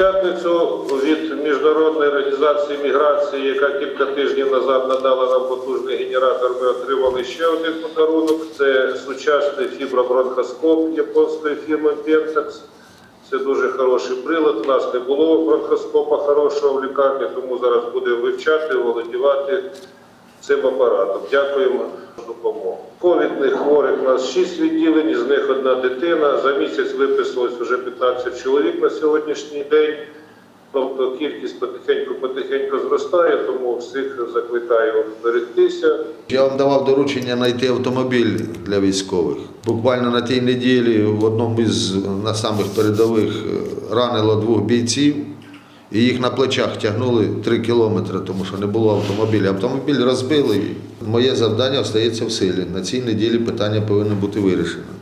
п'ятницю від міжнародної організації міграції, яка кілька тижнів назад надала нам потужний генератор, ми отримали ще один подарунок. Це сучасний фібробронхоскоп японської фірми Pentax. Це дуже хороший прилад. У нас не було бронхоскопа хорошого в лікарні, тому зараз будемо вивчати, володівати цим апаратом. Дякуємо допомогу. Ковідних хворих у нас 6 відділень, з них одна дитина. За місяць виписалось вже 15 чоловік на сьогоднішній день. Тобто кількість потихеньку-потихеньку зростає, тому всіх закликаю берегтися. Я вам давав доручення знайти автомобіль для військових. Буквально на тій неділі в одному із на самих передових е, ранило двох бійців, і їх на плечах тягнули три кілометри, тому що не було автомобіля. Автомобіль розбили. Моє завдання остається в силі. На цій неділі питання повинно бути вирішено.